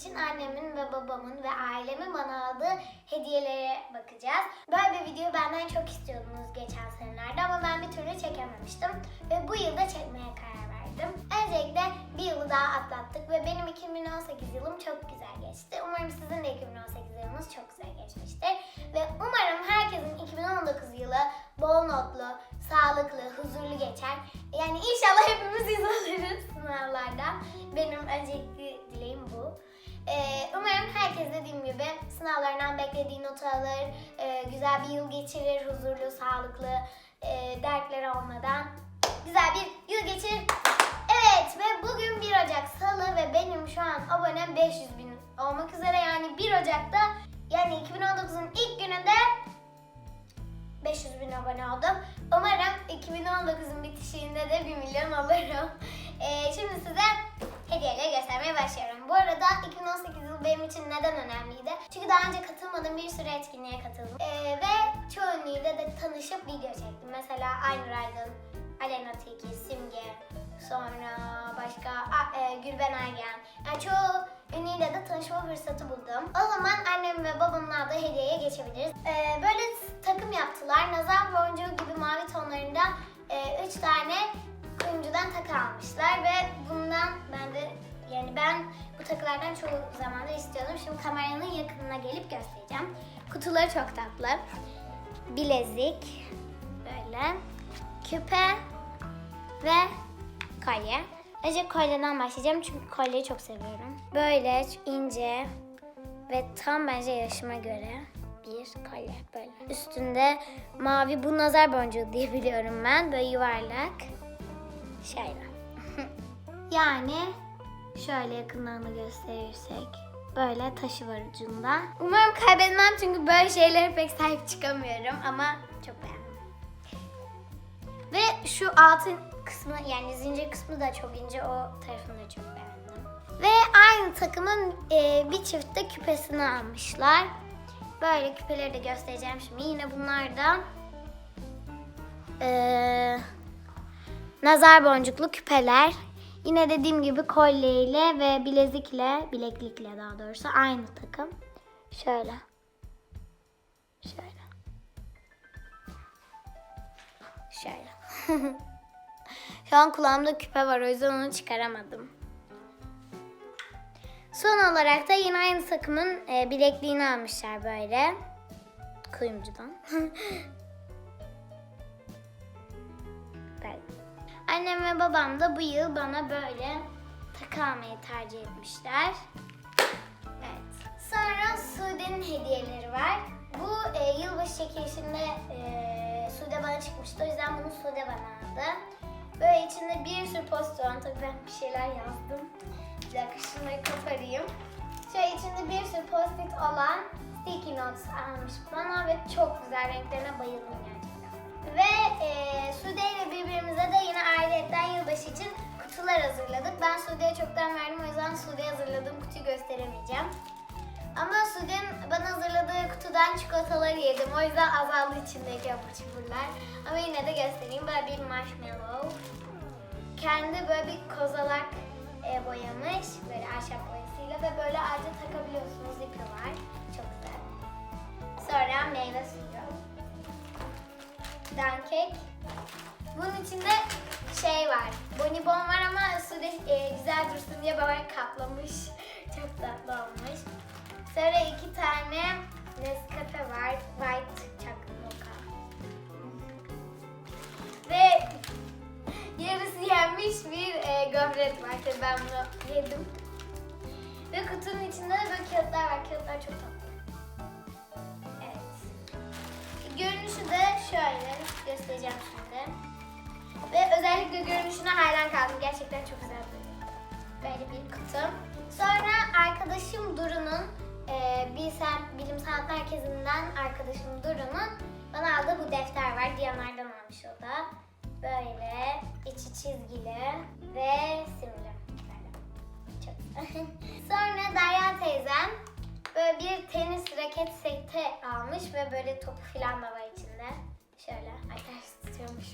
için annemin ve babamın ve ailemin bana aldığı hediyelere bakacağız. Böyle bir video benden çok istiyordunuz geçen senelerde ama ben bir türlü çekememiştim. Ve bu yılda çekmeye karar verdim. Öncelikle bir yılı daha atlattık ve benim 2018 yılım çok güzel geçti. Umarım sizin de 2018 yılınız çok güzel geçmiştir. Ve umarım herkesin 2019 yılı bol notlu, sağlıklı, huzurlu geçer. Yani inşallah hepimiz iz alırız sınavlardan. Benim öncelikli dileğim bu. Ee, umarım herkes dediğim gibi sınavlarından beklediği notu alır, e, güzel bir yıl geçirir, huzurlu, sağlıklı, e, olmadan güzel bir yıl geçirir. Evet ve bugün 1 Ocak Salı ve benim şu an abonem 500 bin olmak üzere yani 1 Ocak'ta yani 2019'un ilk gününde 500 bin abone oldum. Umarım 2019'un bitişiğinde de 1 milyon olurum. Ee, şimdi size hediyeleri göstermeye başlıyorum. Bu arada 2018 yılı benim için neden önemliydi? Çünkü daha önce katılmadığım bir sürü etkinliğe katıldım. Ee, ve çoğu ünlüyle de tanışıp video çektim. Mesela Aynur Aydın, Alena Tilki, Simge, sonra başka a, e, Gülben Ergen. Yani çoğu ünlüyle de tanışma fırsatı buldum. O zaman annem ve babamın aldığı hediyeye geçebiliriz. Ee, böyle takım yaptılar. Nazar boncuğu gibi mavi tonlarında 3 tane kuyumcudan takı almışlar ve bundan ben de yani ben bu takılardan çoğu zamandır istiyordum. Şimdi kameranın yakınına gelip göstereceğim. Kutuları çok tatlı. Bilezik böyle küpe ve kolye. Önce kolyeden başlayacağım çünkü kolyeyi çok seviyorum. Böyle ince ve tam bence yaşıma göre bir kolye böyle. Üstünde mavi bu nazar boncuğu diye biliyorum ben. Böyle yuvarlak. Şöyle. yani şöyle yakından da gösterirsek. Böyle taşı var ucunda. Umarım kaybetmem çünkü böyle şeylere pek sahip çıkamıyorum ama çok beğendim. Ve şu altın kısmı yani zincir kısmı da çok ince o tarafını da çok beğendim. Ve aynı takımın e, bir çift de küpesini almışlar. Böyle küpeleri de göstereceğim şimdi. Yine bunlardan e, nazar boncuklu küpeler. Yine dediğim gibi kolyeyle ve bilezikle, bileklikle daha doğrusu aynı takım. Şöyle. Şöyle. Şöyle. Şu an kulağımda küpe var o yüzden onu çıkaramadım. Son olarak da yine aynı takımın e, bilekliğini almışlar böyle. Kuyumcudan. böyle. Annem ve babam da bu yıl bana böyle takı almayı tercih etmişler. Evet. Sonra Sude'nin hediyeleri var. Bu e, yılbaşı çekilişinde e, Sude bana çıkmıştı. O yüzden bunu Sude bana aldı. Böyle içinde bir sürü post var. Tabii ben bir şeyler yazdım. Bir dakika şunları koparayım. Şöyle içinde bir sürü post-it olan sticky notes almış bana ve çok güzel renklerine bayıldım gerçekten. Ve e, Sude ile birbirimize de yine ayrıyetten yılbaşı için kutular hazırladık. Ben Sude'ye çoktan verdim o yüzden Sude'ye hazırladığım kutuyu gösteremeyeceğim. Ama Sude'nin bana hazırladığı kutudan çikolataları yedim. O yüzden azaldı içindeki abur cuburlar. Ama yine de göstereyim. Böyle bir marshmallow. Kendi böyle bir kozalak e, boyamış. Böyle ahşap boyasıyla ve böyle ağaca takabiliyorsunuz. ipi var. Dankek. Bunun içinde şey var. Bonibon var ama Sude e, güzel dursun diye böyle kaplamış. Çok tatlı olmuş. Sonra iki tane Nescafe var. White Chocolate Mocha. Ve yarısı yenmiş bir e, gofret var. Tabii ben bunu yedim. Ve kutunun içinde de böyle kağıtlar var. Kağıtlar çok tatlı. Şöyle. Göstereceğim şimdi. Ve özellikle görünüşüne hayran kaldım. Gerçekten çok güzel duruyor. Böyle bir kutu. Sonra arkadaşım Duru'nun e, Bilsem Bilim Sanat Merkezi'nden arkadaşım Duru'nun bana aldığı bu defter var. Diyanar'dan almış o da. Böyle içi çizgili ve simli. Çok. Sonra Derya teyzem böyle bir tenis raket seti almış ve böyle topu falan da var içinde. Şöyle. Ters tutuyormuş.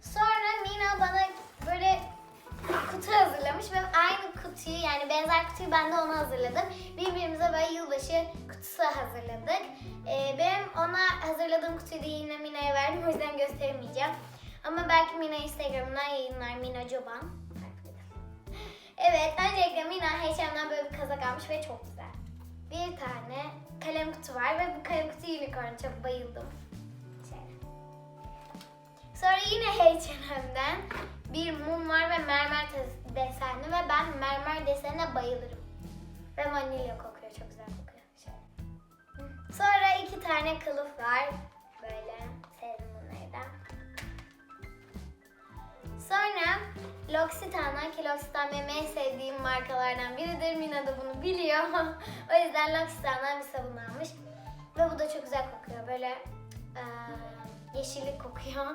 Sonra Mina bana böyle kutu hazırlamış ve aynı kutuyu yani benzer kutuyu ben de ona hazırladım. Birbirimize böyle yılbaşı kutusu hazırladık. Ee, benim ona hazırladığım kutuyu da yine Mina'ya verdim. O yüzden gösteremeyeceğim. Ama belki Mina Instagram'dan yayınlar. Mina Coban. Evet, öncelikle Mina H&M'den böyle bir kazak almış ve çok güzel. Bir tane kalem kutu var ve bu kalem kutu unicorn çok bayıldım. Sonra yine H&M'den bir mum var ve mermer desenli ve ben mermer desenine bayılırım. Ve vanilya kokuyor, çok güzel kokuyor. Şöyle. Sonra iki tane kılıf var. Böyle sevdim bunları da. Sonra L'Occitane ki L'Occitane benim en sevdiğim markalardan biridir. Mina da bunu biliyor. o yüzden L'Occitane'dan bir sabun almış. Ve bu da çok güzel kokuyor. Böyle eee yeşillik kokuyor.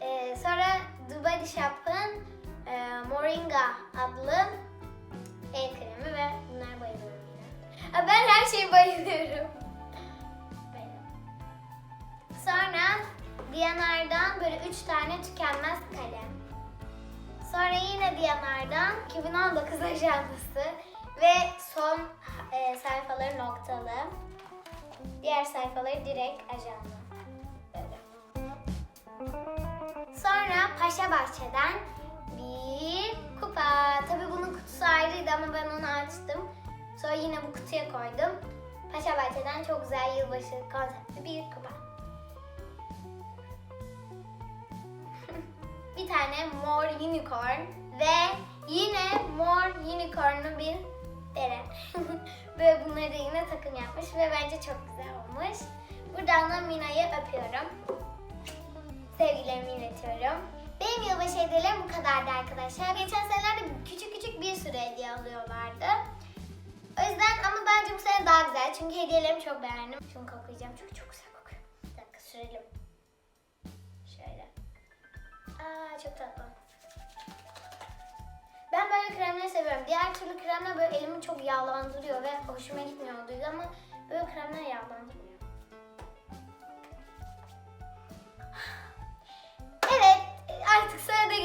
Eee, sonra The Body Shop'ın eee, Moringa adlı el kremi ve bunlara bayılıyorum yine. Ben her şeye bayılıyorum. Sonra Diyanar'dan böyle üç tane tükenmez kalem. Sonra yine Diyanar'dan 2019 ajandası ve son e, sayfaları noktalı. Diğer sayfaları direkt ajanda. Böyle. Sonra Paşa Bahçe'den bir kupa. Tabii bunun kutusu ayrıydı ama ben onu açtım. Sonra yine bu kutuya koydum. Paşa Bahçe'den çok güzel yılbaşı konseptli bir kupa. bir tane mor unicorn ve yine mor unicornlu bir bere. ve bunları da yine takım yapmış ve bence çok güzel olmuş. Buradan da Mina'yı öpüyorum. Sevgilerimi iletiyorum. Benim yılbaşı hediyelerim bu kadardı arkadaşlar. Geçen senelerde küçük küçük bir sürü hediye alıyorlardı. O yüzden ama bence bu sene daha güzel. Çünkü hediyelerimi çok beğendim. Şunu koklayacağım çünkü çok güzel kokuyor. Bir dakika sürelim. Şöyle. Aa çok tatlı. Ben böyle kremleri seviyorum. Diğer türlü kremler böyle elimi çok yağlandırıyor ve hoşuma gitmiyor o ama böyle kremler yağlandırmıyor.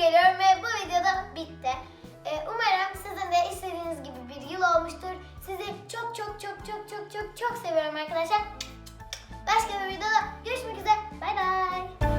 Geliyorum ve bu videoda bitti. Ee, umarım sizin de istediğiniz gibi bir yıl olmuştur. Sizi çok çok çok çok çok çok çok seviyorum arkadaşlar. Başka bir videoda görüşmek üzere. Bay bay.